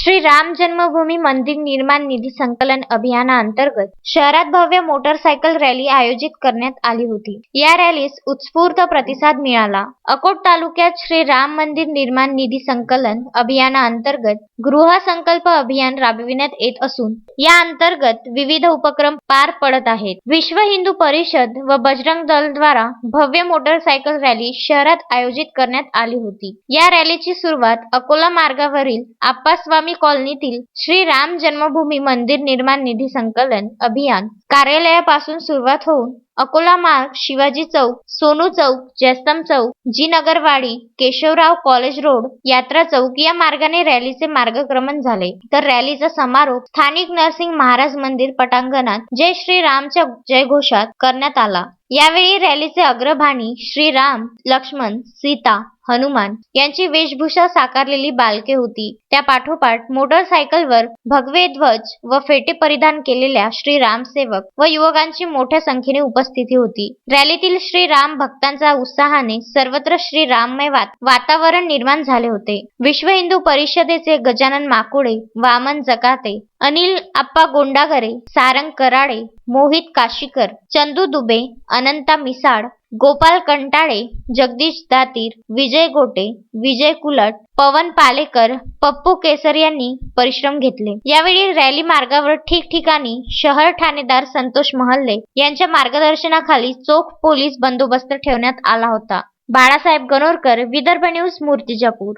श्री राम जन्मभूमी मंदिर निर्माण निधी संकलन अभियानाअंतर्गत शहरात भव्य मोटरसायकल रॅली आयोजित करण्यात आली होती. या रॅलीस उत्स्फूर्त प्रतिसाद मिळाला. अकोट तालुक्यात श्री राम मंदिर निर्माण निधी संकलन अभियानाअंतर्गत गृह संकल्प अभियान राबविण्यात येत असून या अंतर्गत विविध उपक्रम पार पडत आहेत. विश्व हिंदू परिषद व बजरंग दल द्वारा भव्य मोटरसायकल रॅली शहरात आयोजित करण्यात आली होती. या रॅलीची सुरुवात अकोला मार्गावरील आप्पास्वामी कॉलनीतील श्री राम जन्मभूमी मंदिर निर्माण निधी संकलन अभियान कार्यालयापासून सुरुवात होऊन अकोला मार्ग शिवाजी चौक सोनू चौक जयस्तंभ चौक जी नगरवाडी केशवराव कॉलेज रोड यात्रा चौक या मार्गाने रॅलीचे मार्गक्रमण झाले. तर रॅलीचा समारोप स्थानिक नरसिंग महाराज मंदिर पटांगणात जय श्री रामच्या जयघोषात करण्यात आला. यावेळी रॅलीचे अग्रभानी श्री राम लक्ष्मण सीता हनुमान यांची वेशभूषा साकारलेली बालके होती. त्या पाठोपाठ मोटरसायकलवर भगवे ध्वज व फेटे परिधान केलेल्या श्री राम सेवक व युवकांची मोठ्या संख्येने उपस्थित होती. रॅलीतील श्री राम भक्तांचा उत्साहाने सर्वत्र श्री राममय वातावरण निर्माण झाले होते. विश्व हिंदू परिषदेचे गजानन माकुडे वामन जकाते अनिल आप्पा गोंडागरे सारंग कराडे मोहित काशीकर चंदू दुबे अनंता मिसाळ गोपाल कंटाळे जगदीश दातीर विजय गोटे विजय कुलट पवन पालेकर पप्पू केसर यांनी परिश्रम घेतले. यावेळी रॅली मार्गावर ठिकठिकाणी शहर ठाणेदार संतोष महल्ले यांच्या मार्गदर्शनाखाली चोख पोलीस बंदोबस्त ठेवण्यात आला होता. बाळासाहेब गणोरकर विदर्भ न्यूज मूर्तिजापूर.